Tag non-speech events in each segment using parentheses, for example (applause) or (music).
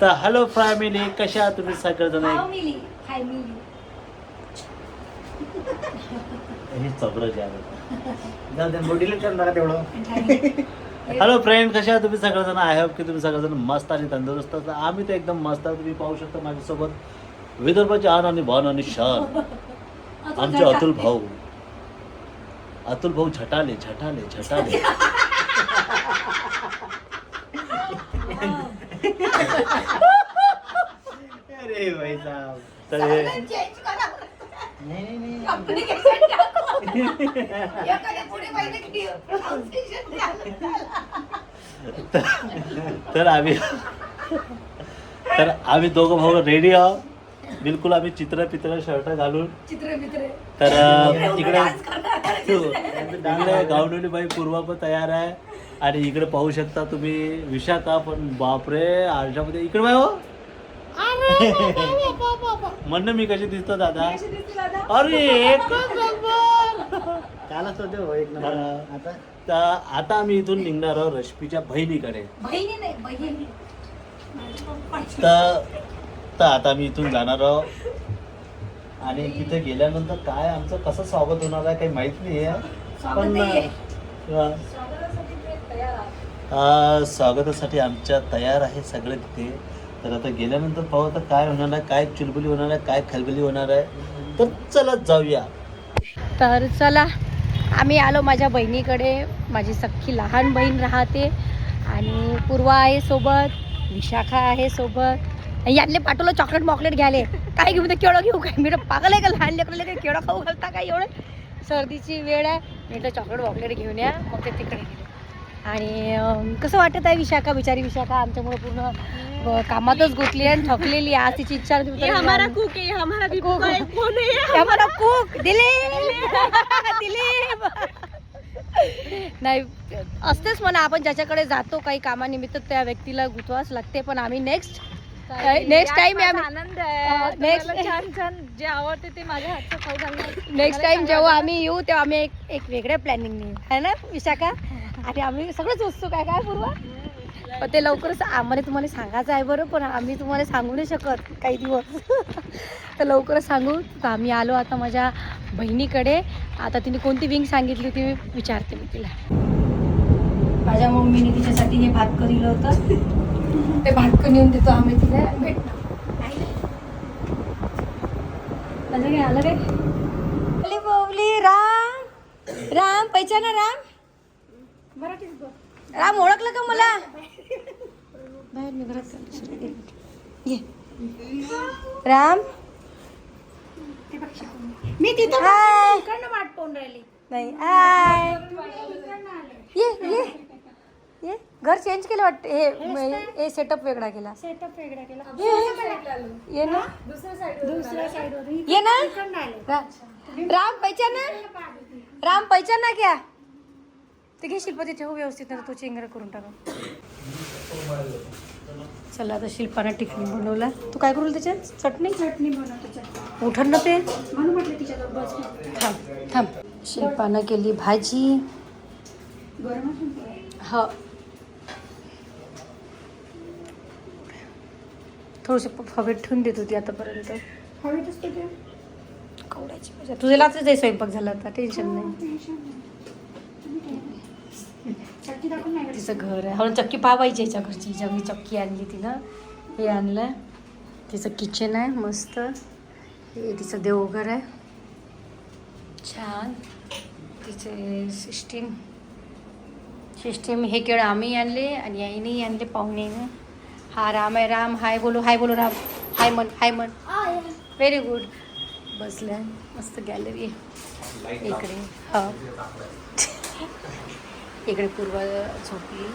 तर hello family कशा आहात तुम्ही सगळेजण हे चबरं. जाऊ दे तेवढं. हॅलो फ्रेंड कशा आहात तुम्ही सगळेजण आय होप की तुम्ही सगळेजण मस्त आणि तंदुरुस्त. आम्ही तर एकदम मस्त आहोत. तुम्ही पाहू शकता माझ्यासोबत विदर्भाचे आन आणि भान आणि शान आमचे अतुल भाऊ. अतुल भाऊ झटाले झटाले झटाले अरे भाई साहब तर हे चेंज करा. नाही नाही नाही. Application टाकू. (laughs) एखाद्या पुढे पाहिजे की pronunciation द्यायला. तर आम्ही तर आम्ही दोघं भाऊ रेडी आहोत. बिलकुल आम्ही चित्र पित्र शर्ट घालून. चित्र तर अं, इकडे इकडे गावडोली बाई पूर्वा पण तयार आहे. आणि इकडे पाहू शकता तुम्ही विशाखा पण बापरे आरशामध्ये. इकडे बाय हो. म्हणणं मी कशी दिसतो दादा? कशी दिसते दादा? अरे एकच नंबर कालच होते हो एक नंबर. आता? तर आता आम्ही इथून निघणार आहोत रश्मीच्या बहिणीकडे. बहिणी नाही बहिणी. तर तर आता आम्ही इथून जाणार आहोत. आणि तिथे गेल्यानंतर काय आमचं कसं स्वागत होणार आहे काही माहीत नाही आहे स्वागत पण स्वागतासाठी आमच्या तयार आहे सगळे तिथे. तर आता गेल्यानंतर पाहू आता काय होणार आहे काय चुलबुली होणार आहे काय खलबली होणार आहे. तर चला जाऊया. तर चला आम्ही आलो माझ्या बहिणीकडे. माझी सख्खी लहान बहीण राहते आणि पूर्वा आहे सोबत विशाखा आहे सोबत. यातले पाठवलं चॉकलेट मॉकलेट घ्यायले. काय घेऊ तर केळं घेऊ काय? मी पागल आहे का लहान लेकरले काय केळं खाऊ घालता काय एवढं? सर्दीची वेळ आहे. मी म्हटलं चॉकलेट वॉकलेट घेऊन या. मग ते तिकडे गेले. आणि कसं वाटत आहे विशाखा? बिचारी विशाखा आमच्यामुळे पूर्ण कामातच गुंतली आहे आणि थकलेली. आज तिची इच्छा कुक हमारा है. हे कुक दिलीप. (laughs) दिलीप. नाही असतेच म्हणा आपण ज्याच्याकडे जातो काही कामानिमित्त त्या व्यक्तीला गुंतवाच लागते. पण आम्ही नेक्स्ट नेक्स्ट टाइम आनंद आहे. Next- छान छान जे आवडते ते माझ्या हातचं खाऊ घालणार नेक्स्ट टाइम जेव्हा आम्ही येऊ तेव्हा आम्ही एक एक वेगळ्या प्लॅनिंग येऊ. है ना विशाखा? (laughs) आणि आम्ही सगळंच उत्सुक आहे काय पूर्वा? पण ते लवकरच आम्हाला तुम्हाला सांगायचं आहे बरं पण आम्ही तुम्हाला सांगू नाही शकत काही दिवस. (laughs) तर लवकरच सांगू. तर आम्ही आलो आता माझ्या बहिणीकडे. आता तिने कोणती विंग सांगितली ती विचारते मी तिला. माझ्या मम्मीने तिच्यासाठी हे भात करीलं होतं. (laughs) ते भात नेऊन देतो आम्ही तिला. भेटणार आलं काय? आलं काय? अली बाबली राम. राम पहिचाना राम. राम ओळखलं का मला? बाहेर. ये राम? मी तिथं वाट पाहून राहिली. नाही हाय. ये ये. ये. घर चेंज केलं वाटतं? हे हे सेटअप वेगळा केला. सेटअप वेगळा केला. ये ना. दुसऱ्या साईडवर ये ना. राम पहिचाना राम पहिचाना क्या ते घे शिल्पा ठेवू व्यवस्थित नाही तो चेंगरा करून टाका. चला आता शिल्पानं टिफिन बनवला. तू काय करू त्याच्यात? चटणी? चटणी बनवतो उठण ना ते. म्हणून म्हटलं तिच्याजवळ बस थांब थांब. शिल्पानं केली भाजी. ह. थोडीशी हवेत ठेवून देत होती आतापर्यंत. हवेतच तर ते. कवड्याची भाजी. तुझ्या आहे स्वयंपाक झाला आता. टेन्शन नाही टेन्शन नाही. चटणी दाखवून नाही तिचं घर आहे. म्हणून चक्की पावायची याच्या घरची जमी चक्की आणली तिनं हे आणलं तिचं किचन आहे मस्त. हे तिचं देवघर आहे. छान. तिचे सिस्टीम. सिस्टीम हे केळं आम्ही आणले आणि याईने आणले पाहुणेनं. हा राम आहे राम. हाय बोलो हाय बोलो राम. हाय मन हाय मन व्हेरी गुड बसल्या. मस्त गॅलरी आहे. इकडे. हा. (laughs) (laughs) इकडे पूर्व झोपली.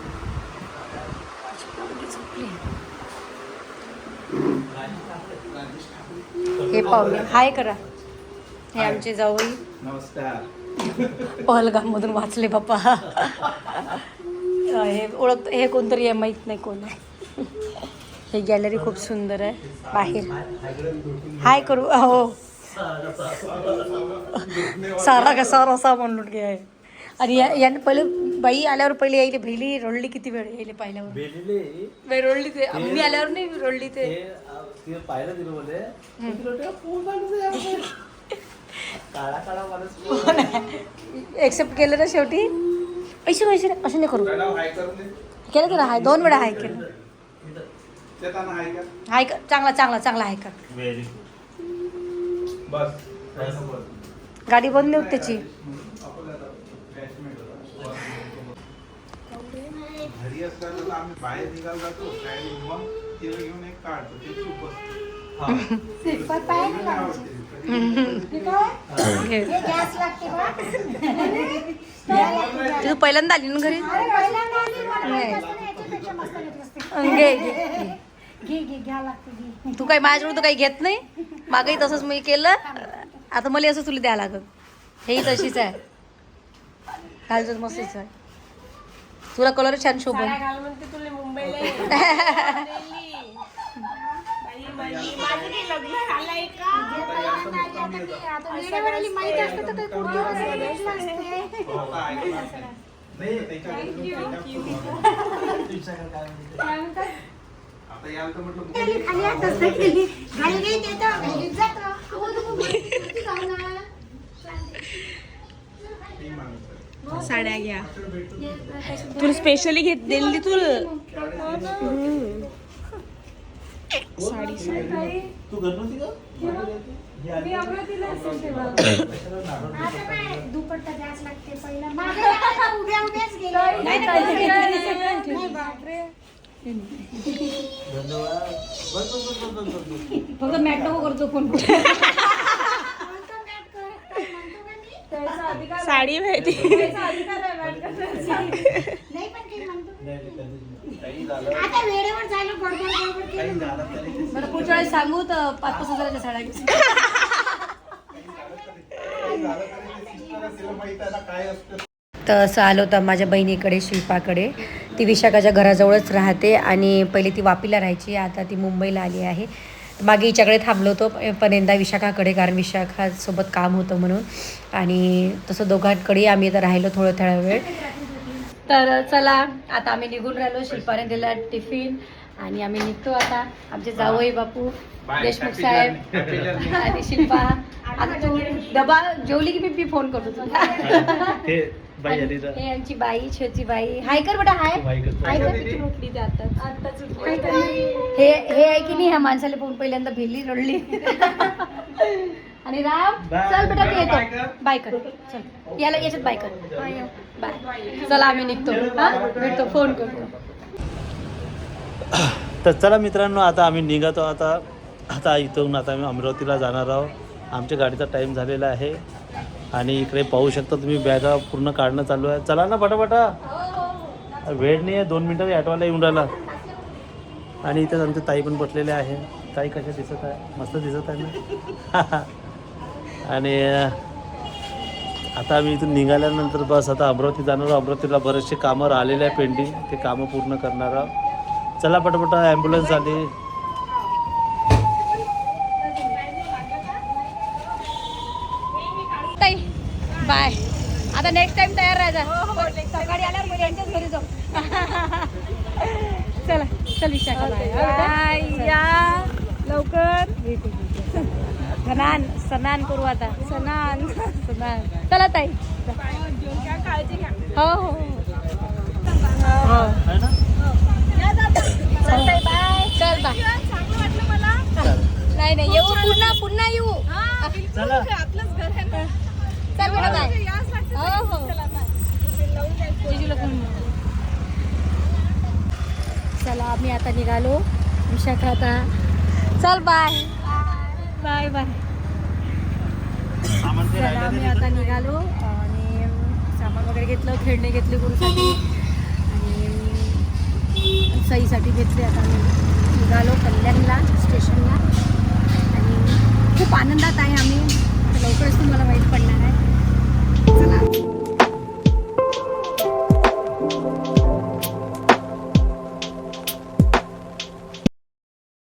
हे पाहुणे हाय करा. हे आमचे जावई. नमस्कार. पहलगाम मधून वाचले बाप्पा हे ओळख हे कोणतरी आहे माहीत नाही कोण आहे. हे गॅलरी खूप सुंदर आहे. बाहेर. हाय करू. हो. सारा का सारा सामान लुट गया है आणि या- याने पहिले बाई आल्यावर पहिले यायले भेली रोडली किती वेळ यायले पाहिल्यावर? बेलेले बाई रोडली ते. मी आल्यावर नाही रोडली ते. ते अं, ते पाहिलं तिने बोलले तिला वाटलं, "फोन माणूस आहे आपला." काळा काळा माणूस एक्सेप्ट केलं ना शेवटी? पैसे पैसे असं नाही करू. केलं केलं हाय? दोन वेळा हाय केलं. हाय कर. चांगला चांगला चांगला हाय कर. व्हेरी गाडी बंद नाही होत त्याची. घरी असताना तर आम्ही बाहेर निघाल जातो आणि मग तिला घेऊन एक काढतो ते चूप असते पण पाय नाही मला लावायचे. आवडते. काय? हे गॅस लागते बा. तू पहिल्यांदा आली ना घरी? अरे पहिल्यांदा आली, मला माहीत असतं ना, याच्यापेक्षा मस्त घेतलं असतं. घे घे घे घे घ्या लागते घे. तू काही माझ्याकडून तर काही घेत नाही? मागही तसंच मी केलं. आता मला असं तुला द्यावं लागत हेही तशीच आहे. घालतो मस्तच आहे. तुला कलर छान शोभन. (laughs) हो. साड्या घ्या तुला स्पेशली घेत दिली तुला तू दुपट्टा लागते पहिला. गेले. बस फक्त मॅट करतो फोन ते बरं पुढच्या वेळेस सांगू तर पाच पाच हजाराच्या साड्या (laughs) माहीत तर असं आलं होतं माझ्या बहिणीकडे शिल्पाकडे. ती विशाखाच्या घराजवळच राहते आणि पहिले ती वापीला राहायची आता ती मुंबईला आली आहे. मागे हिच्याकडे थांबलो होतो पण यंदा विशाखाकडे कारण विशाखासोबत काम होतं म्हणून. आणि तसं दोघांकडे आम्ही आता राहिलो थोडं थोडा वेळ. तर चला आता आम्ही निघून राहिलो शिल्पाने दिला टिफिन. आणि आम्ही निघतो आता. आमचे जावई बापू देशमुख साहेब (laughs) आणि शिल्पा. आता तू डबा जेवली की मी फोन करतो तुला? (laughs) ते हे यांची बाई छोटी बाई. हाय कर बेटा हाय. हाय कर. हे हे आहे की नाही ह्या माणसाला पाहून पहिल्यांदा भेली रडली. (laughs) आणि राम. चल बेटा मी Bye येतो. कर. बाय कर. चल. याला याच्यात बाय कर. बाय. चला आम्ही निघतो. हा? भेटतो. फोन करतो. तर चला मित्रांनो आता आम्ही निघतो. आता आता इथून आता आम्ही अमरावतीला जाणार आहोत. आमच्या गाडीचा टाईम झालेला आहे. आणि इकडे पाहू शकता तुम्ही बॅगा पूर्ण काढणं चालू आहे. चला ना पटापटा. वेळ नाही आहे दोन मिनटं ॲटोवाला येऊन राहिला. आणि इथं आमचे ताई पण बसलेले आहे. ताई कशा दिसत आहे? मस्त दिसत आहे ना? (laughs) आणि आता आम्ही इथून निघाल्यानंतर बस आता अमरावती जाणार आहोत. अमरावतीला बरेचसे कामं राहिलेले आहे पेंडिंग ते कामं पूर्ण करणार आहोत. चला पटापट ॲम्ब्युलन्स आली. ताई बाय आता नेक्स्ट टाइम तयार राहायचा सकाळी आल्यावर मग यांच्याच घरी जाऊ. (laughs) चला चल विशाखा बाय या. लवकर. स्नान स्नान करू आता. सणान स्नान. चला ताई. काळजी घ्या. हो हो. हो आहे ना चल ताई बाय चल बाय चांगलं वाटलं मला. नाही नाही येऊ पुन्हा पुन्हा येऊ. हा बिलकुल. चला. ते आपलंच घर आहे ना. चल बेटा बाय याच लागतं हो हो. चला बाय लावून द्यायचं. जिजूला फोन चला आम्ही आता निघालो. विशाखा आता? चल बाय बाय बाय चला आम्ही आता निघालो आणि सामान वगैरे घेतलं खेळणे घेतले गुरुसाठी. सईसाठी घेतली आता आम्ही निघालो कल्याणला स्टेशनला. आणि खूप आनंदात आहे आम्ही. लवकरच तुम्हाला माहीत पडणार आहे. चला.